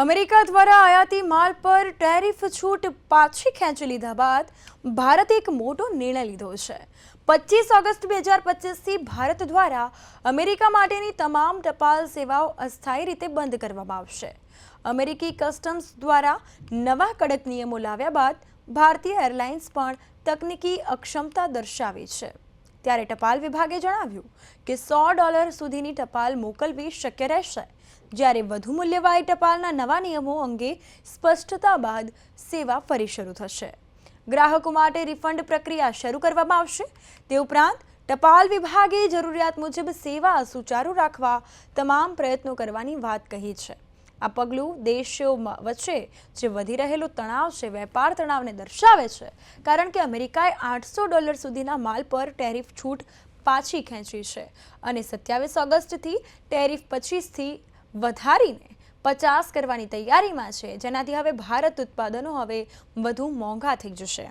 America દ્વારા આયાતી માલ પર ટેરિફ છૂટ પાછી ખેંચી લીધા બાદ ભારતે એક મોટો નિર્ણય લીધો છે. પચીસ ઓગસ્ટ બે હજાર પચીસથી ભારત દ્વારા અમેરિકા માટેની તમામ ટપાલ સેવાઓ અસ્થાયી રીતે બંધ કરવામાં આવશે. અમેરિકી કસ્ટમ્સ દ્વારા નવા કડક નિયમો લાવ્યા બાદ ભારતીય એરલાઇન્સ પણ તકનીકી અક્ષમતા દર્શાવી છે. ત્યારે ટપાલ વિભાગે જણાવ્યું કે સો ડોલર સુધીની ટપાલ મોકલવી શક્ય રહેશે. જ્યારે વધુ મૂલ્યવાળી ટપાલના નવા નિયમો અંગે સ્પષ્ટતા બાદ સેવા ફરી શરૂ થશે. ગ્રાહકો માટે રિફંડ પ્રક્રિયા શરૂ કરવામાં આવશે. તે ઉપરાંત ટપાલ વિભાગે જરૂરિયાત મુજબ સેવા સુચારુ રાખવા તમામ પ્રયત્નો કરવાની વાત કહી છે. આ પગલું દેશો વચ્ચે જે વધી રહેલો તણાવ છે, વેપાર તણાવને દર્શાવે છે. કારણ કે અમેરિકાએ આઠસો ડોલર સુધીના માલ પર ટેરિફ છૂટ પાછી ખેંચી છે અને સત્યાવીસ ઓગસ્ટથી ટેરિફ પચીસથી વધારીને પચાસ કરવાની તૈયારીમાં છે. જેનાથી હવે ભારત ઉત્પાદનો હવે વધુ મોંઘા થઈ જશે.